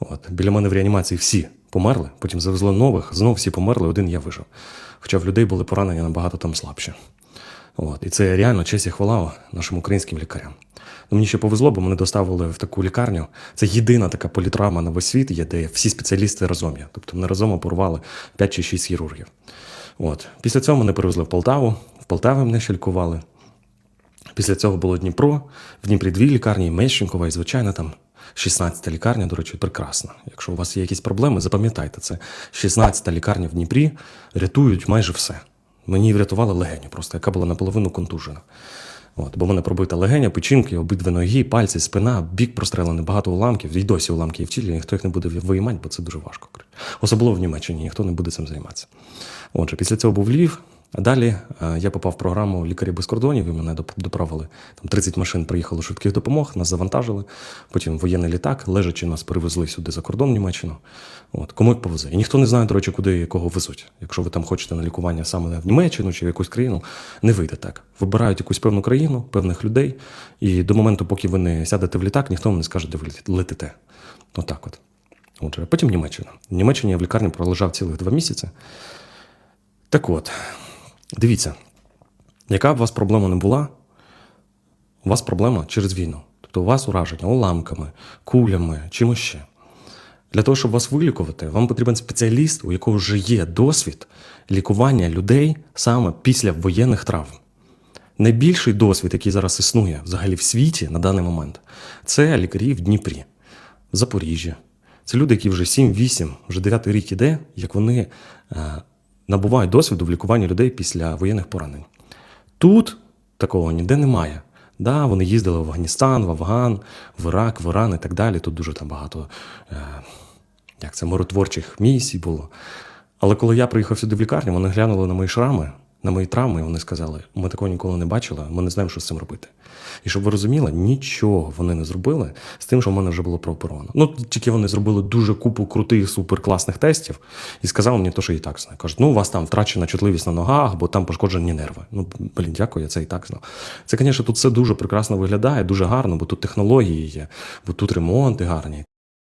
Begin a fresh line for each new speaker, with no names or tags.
От. Біля мене в реанімації всі померли, потім завезли нових, знов всі померли, один я вижив. Хоча в людей були поранення набагато там слабші. От. І це реально честь і хвала нашим українським лікарям. Ну, мені ще повезло, бо мене доставили в таку лікарню. Це єдина така політравма на весь світ, є, де всі спеціалісти разом є. Тобто мене разом оперували 5 чи 6 хірургів. От. Після цього мене перевезли в Полтаву, в Полтаві мене ще лікували. Після цього було Дніпро, в Дніпрі дві лікарні, Мещенкова і, звичайно, там 16-та лікарня, до речі, прекрасна. Якщо у вас є якісь проблеми, запам'ятайте це. 16-та лікарня в Дніпрі рятують майже все. Мені врятували легеню, просто яка була наполовину контужена. От, бо в мене пробита легеня, печінки, обидві ноги, пальці, спина, бік прострелений, багато уламків. І досі уламки є в тілі, ніхто їх не буде виймати, бо це дуже важко. Особливо в Німеччині, ніхто не буде цим займатися. Отже, після цього був Львів, далі е, я попав в програму Лікарі без кордонів, і мене доправили. Там 30 машин приїхало швидких допомог, нас завантажили. Потім воєнний літак, лежачи, нас перевезли сюди за кордон Німеччину. От, кому як повезе. І ніхто не знає, до речі, куди і кого везуть. Якщо ви там хочете на лікування саме в Німеччину чи в якусь країну, не вийде так. Вибирають якусь певну країну, певних людей, і до моменту, поки ви не сядете в літак, ніхто вам не скаже, де ви летите. Отак от. Отже, потім Німеччина. В Німеччині я в лікарні пролежав цілих два місяці. Так от, дивіться, яка б у вас проблема не була, у вас проблема через війну. Тобто у вас ураження уламками, кулями, чимось ще. Для того, щоб вас вилікувати, вам потрібен спеціаліст, у якого вже є досвід лікування людей саме після воєнних травм. Найбільший досвід, який зараз існує взагалі в світі на даний момент, це лікарі в Дніпрі, в Запоріжжі. Це люди, які вже 7-8, вже 9 рік іде, як вони е, набувають досвіду в лікуванні людей після воєнних поранень. Тут такого ніде немає. Да, вони їздили в Афганістан, в Афган, в Ірак, в Іран і так далі. Тут дуже там багато е, як це, миротворчих місій було. Але коли я приїхав сюди в лікарню, вони глянули на мої шрами, на мої травми, вони сказали: ми такого ніколи не бачили, ми не знаємо, що з цим робити. І щоб ви розуміли, нічого вони не зробили з тим, що в мене вже було прооперовано. Ну, тільки вони зробили дуже купу крутих, суперкласних тестів і сказали мені, то, що і так знаю. Кажуть, ну у вас там втрачена чутливість на ногах, бо там пошкоджені нерви. Ну, блін, дякую, я це і так знав. Це, звісно, тут все дуже прекрасно виглядає, дуже гарно, бо тут технології є, бо тут ремонти гарні.